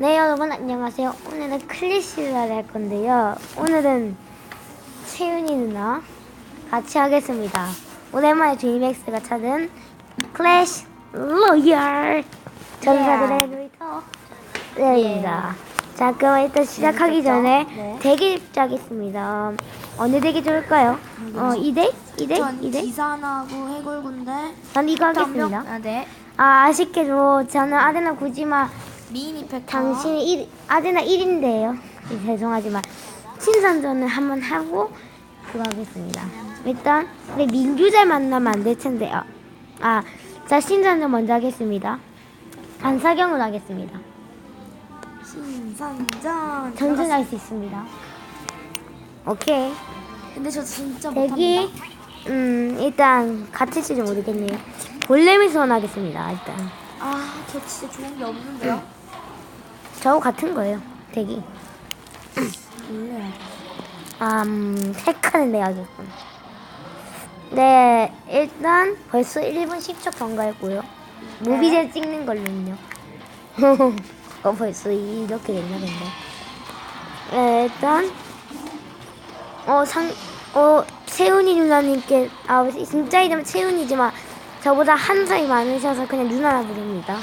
네 여러분 안녕하세요. 오늘은 클래시를 할 건데요. 오늘은 채윤이 누나 같이 하겠습니다. 오랜만에 드림엑스가 찾은 클래시 로얄 전사들의 놀이터 네입니다. 자 그럼 일단 시작하기? 전에 네. 대기 짜겠습니다. 어느 대기 좋을까요? 어 2대? 2대? 전 2대? 기산하고 해골군데 전 이거 하겠습니다. 아, 네. 아 아쉽게도 저는 아데나 구지마 미니 팩 당신이 일, 아데나 1인데요. 죄송하지만 신선전을 한번 하고 그거 하겠습니다. 일단 우리 민규잘 만나면 안 될 텐데요. 아, 자 신선전 먼저 하겠습니다. 반사경으로 하겠습니다. 신선전 전진할 수 있습니다. 오케이. 근데 저 진짜 대기. 못합니다 음 일단 같을지 모르겠네요. 볼렘이 소원하겠습니다. 일단 아 저 진짜 좋은 게 없는데요 저하고 같은 거예요. 대기. 몰라요 음, 색하는 내야겠군. 네, 일단 벌써 1분 10초 경과했고요. 무비제 찍는 걸로는요. 어, 벌써 이렇게 됐나, 근데. 네, 일단, 어, 상, 어, 채훈이 누나님께, 아, 진짜 이름 채훈이지만, 저보다 한 살 많으셔서 그냥 누나라 부릅니다.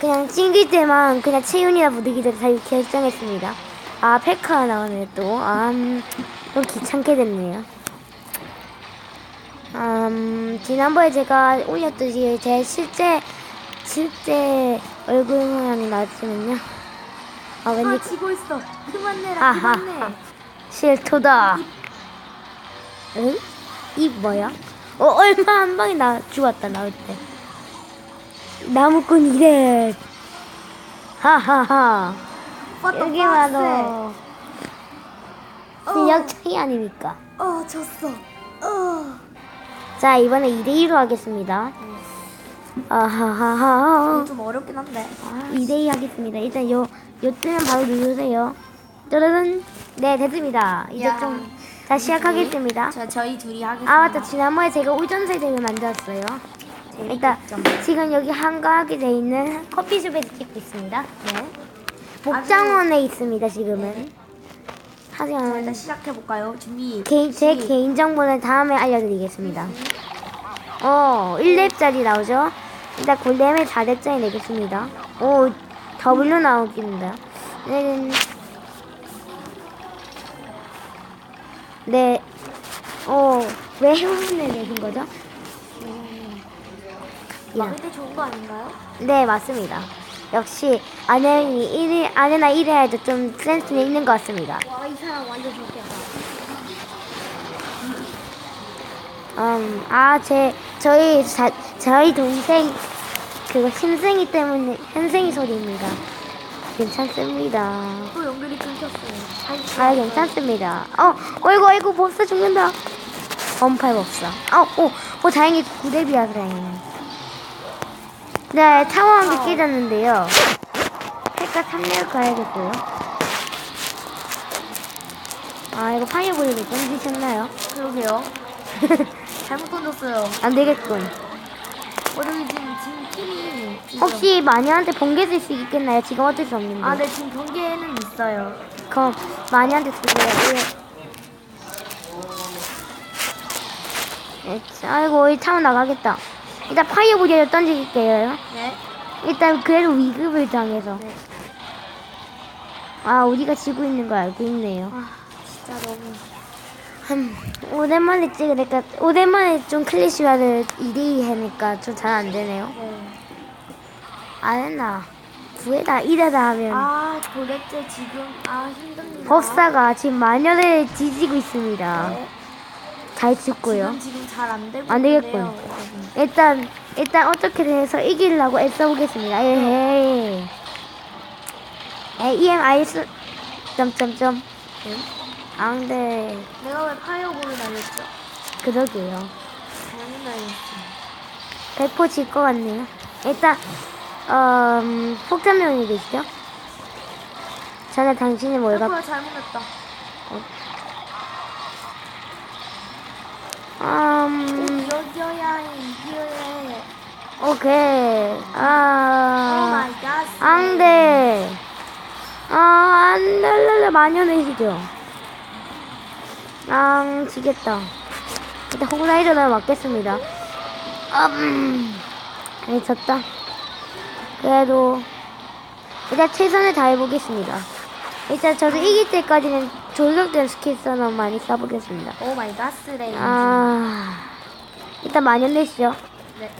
그냥 찡길 때만 그냥 채윤이라 부르기로 다 결정했습니다. 아, 페카 나오네 또. 아, 음, 좀 귀찮게 됐네요. 음, 지난번에 제가 올렸듯이 제 실제, 실제 얼굴 모양이 나왔으면요. 아, 왠지, 아 지고 있어 그만 내라 아하, 그만 내 실토다. 응? 이 뭐야? 어, 얼마 한 방에 나 죽었다, 나올 때. 나무꾼 이래. 하하하. 여기 봐도 실력 차이 아닙니까? 어 졌어 어 자, 이번에 2대2로 하겠습니다. 아하하하. 좀 어렵긴 한데 2대2 하겠습니다. 일단 요, 요 뜨면 바로 누르세요. 짜라란. 네, 됐습니다. 이제 야. 좀, 자, 시작하겠습니다. 자 저희 둘이 하겠습니다 아, 맞다. 지난번에 제가 우전세 대회 만들었어요. 일단, 지금 여기 한가하게 돼 있는 커피숍에서 찍고 있습니다. 네 복장원에 있습니다, 지금은. 자 일단 하지만, 시작해 볼까요 준비 개인, 제 준비. 개인 정보는 다음에 알려드리겠습니다. 어, 1렙짜리 나오죠? 일단 골렘의 4렙짜리 내겠습니다. 오, W 나오긴다. 네, 네. 어, 왜 행운을 내신 거죠? 야. 막을 때 좋은 거 아닌가요? 네, 맞습니다. 역시 아내이 1위, 아내나 1위 할때 좀 센스는 있는 것 같습니다. 와 이 사람 완전 좋겠다 음, 아, 제, 저희, 자, 저희 동생, 그거 힘생이 때문에, 현생이 소리입니다. 괜찮습니다. 또 연결이 끊겼어요 아, 괜찮습니다. 어, 어이구, 어이구, 법사 죽는다. 범팔 법사. 어, 오, 오, 다행히 구대비야, 다행히. 네, 개 깨졌는데요. 색깔 3렙 가야겠고요. 아, 이거 파이어볼이 던지셨나요? 그러게요 잘못 던졌어요 안 되겠군. 어차피 지금 지금 팀이 지금- 혹시 마녀한테 번개 쓸수 있겠나요? 지금 어쩔 수 없는데. 아, 네 지금 경기에는 있어요. 그럼 마녀한테 쓰세요. 예. 예, 아이고, 이 타워 나가겠다. 일단 파이어볼이라도 던질게요. 네. 일단 그래도 위급을 당해서. 네. 아, 우리가 지고 있는 걸 알고 있네요. 아, 진짜 너무. 음, 오랜만에 찍으니까, 오랜만에 좀 클래시화를 2대2 하니까 좀 잘 안 되네요. 네. 안 했나. 9에다 1에다 하면. 아, 도대체 지금 아 힘듭니다. 법사가 지금 마녀를 뒤지고 있습니다. 네. 잘 찍고요. 지금 지금 잘 안 되고 안 되겠군. 있는데요, 여러분. 일단 일단 어떻게든 해서 이기려고 애써보겠습니다. 에헤이. 에 EMI 수 점점점. 아 근데 내가 왜 파이어볼을 날렸죠? 그러게요. 잘못 날렸어. 배포 질 것 같네요. 일단 어, 음, 폭탄명이 계시죠? 저는 당신이 뭘 갖고 페퍼가 잘못했다. 음, 해, 이겨야 해. 오케이. 오 아. 갓. 안 돼. 아, 안 돼. 마녀의 시죠. 아, 지겠다. 일단 호그라이더를 맞겠습니다. 음. 네, 졌다. 그래도, 일단 최선을 다해보겠습니다. 일단 저도 이길 때까지는 스킬 써는 많이 써보겠습니다. 오 마이 갓 레인지. 아, 일단 마녀 내시죠. 네.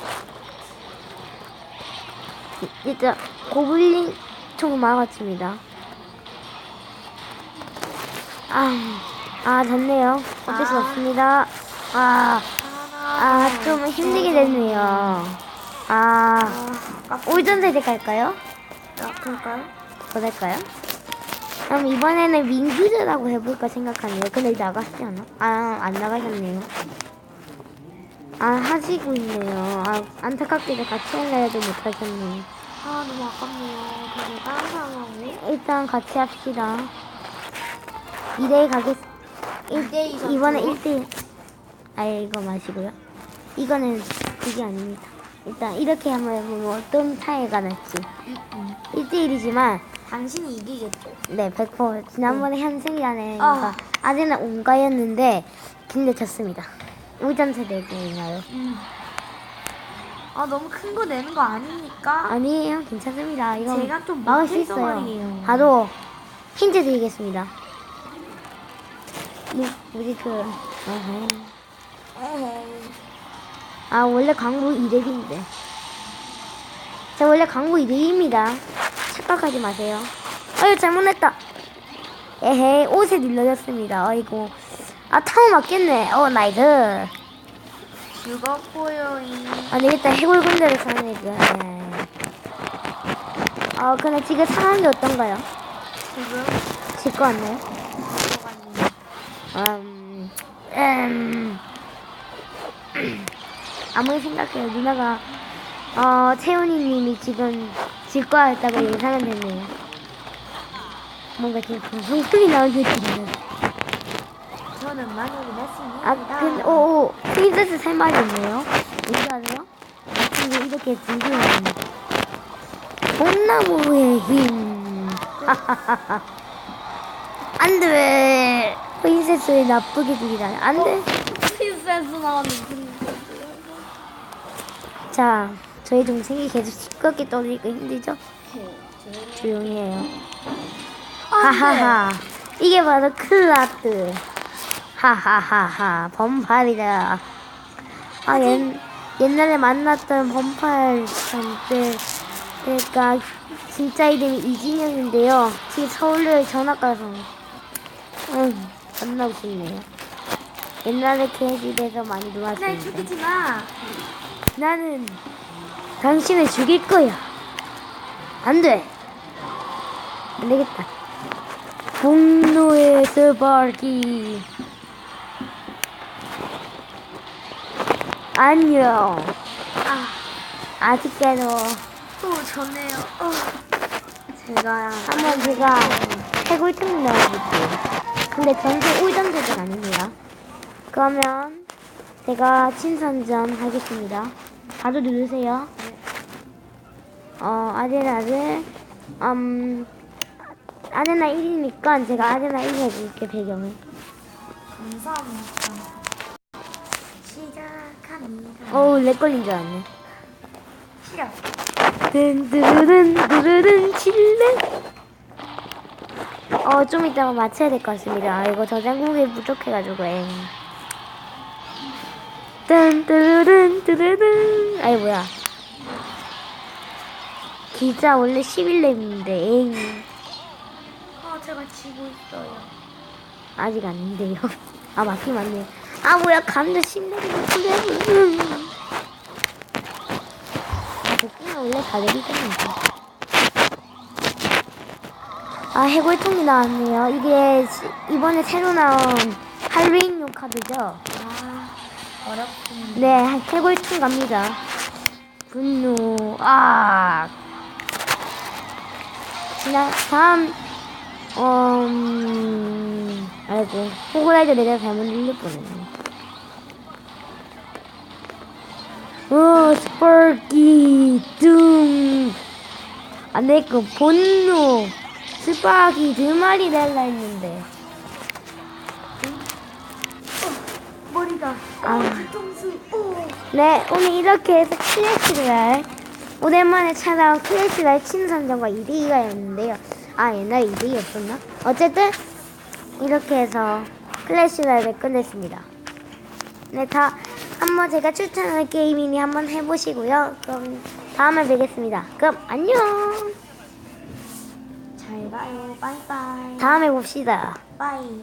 일단 고블린 총 막았습니다. 아, 아 졌네요. 어쩔 수 아. 없습니다. 아, 아, 좀 힘들게 됐네요. 아, 아, 올전 세대 갈까요? 아, 그럴까요? 더 될까요? 그럼 이번에는 민규즈라고 해볼까 생각하네요. 근데 나갔지 않아? 아, 안 나가셨네요. 아, 하시고 있네요. 아, 안타깝게도 같이 할래도 못하셨네요. 아 너무 아깝네요. 그리고 다른 사람하고 일단 같이 합시다. 2대1 가겠, 1대2 전투. 이번에 1대1. 아, 이거 마시고요. 이거는 그게 아닙니다. 일단 이렇게 한번 해보면 어떤 차이가 날지. 음. 1대1이지만, 당신이 이기겠죠. 네, 100%. 지난번에 현승이라는 아. 애가 아제나 온가였는데, 근데 졌습니다. 우전세 대구인가요? 음. 아 너무 큰 거 내는 거 아닙니까? 아니에요, 괜찮습니다. 이거 제가 좀 막을 수 못해서 있어요. 말이에요. 바로 힌트 드리겠습니다. 뭐, 뭐지 그 어허. 에헤이. 아 원래 광고 2렙인데. 자 원래 광고 2렙입니다. 착각하지 마세요. 아유 잘못했다. 에헤이 옷에 눌러졌습니다. 아이고. 아 타워 맞겠네. 어 나이스. 죽었고요. 이. 아 되겠다 해골 군대를 써야지. 아 근데 지금 상황이 어떤가요? 지금 질것 같나요? 들어가는 음, 음, 아무리 생각해요. 누나가, 어, 채훈이님이 지금 질 거야 했다고 예상은 됐네요. 뭔가 지금 방송소리 나오게 들리네. 저는 만약에 냈습니다. 아, 근데, 오, 오, 프린세스 세 마리 있네요. 뭔지 아세요? 아침에 이렇게 들고 있는 봄나무의 힘. 안 돼. 프린세스를 나쁘게 들이다니. 안 돼. 프린세스 나오는 프린세스. 자, 저희 동생이 계속 시끄럽게 떠들니까 힘들죠? 조용히 해요. 하하하. 이게 바로 클라트. 하하하하. 범팔이다. 아, 옛, 옛날에 만났던 범팔 한때, 그러니까 진짜 이름이 이진영인데요. 지금 서울에 전학 가서, 응, 만나고 싶네요. 옛날에 그 집에서 많이 날 놀았습니다. 죽이지 마. 나는 당신을 죽일 거야. 안 돼. 안 되겠다. 분노의 스파르기. 안녕. 아, 아직까도 또 졌네요. 어. 제가 한번 제가 해골팀 넣어볼게요. 근데 전체 울전제는 아닙니다. 그러면 제가 친선전 하겠습니다. 바로 누르세요. 어, 아데나를, 음, 아데나 1이니까 제가 아데나 1 해볼게, 배경을. 감사합니다. 시작합니다. 어우, 렉 걸린 줄 알았네. 시작. 든드르든, 드르든, 칠레. 어, 좀 이따가 맞춰야 될 것 같습니다. 아, 이거 저장국이 부족해가지고, 엥. 든드르든, 드르든. 아이, 뭐야. 기자 원래 11렙인데, 엥. 어, 제가 지고 있어요. 아직 아닌데요. 아, 맞긴 맞네요. 아, 뭐야, 감자 10렙이 아, 복귀는 원래 가격이 좀 아, 해골통이 나왔네요. 이게 시- 이번에 새로 나온 할로윈용 카드죠. 아, 어렵습니다. 네, 해골통 갑니다. 분노, 아. 지나, 다음, 어, 음, 아이고, 호그라이드 내가 잘못 눌릴 뻔했네. 오. 스파기 둥. 아, 내거 본노. 스파기 두 마리 달라 했는데. 머리가. 아. 네, 오늘 이렇게 해서 클래시를 오랜만에 찾아온 클래시를 친선전과 2대2가 였는데요. 아, 옛날에 2대2였었나? 어쨌든 이렇게 해서 클래시를 끝냈습니다. 네, 다 한번 제가 추천하는 게임이니 한번 해보시고요. 그럼 다음에 뵙겠습니다. 그럼 안녕! 잘 가요. 빠이빠이. 다음에 봅시다. 빠이.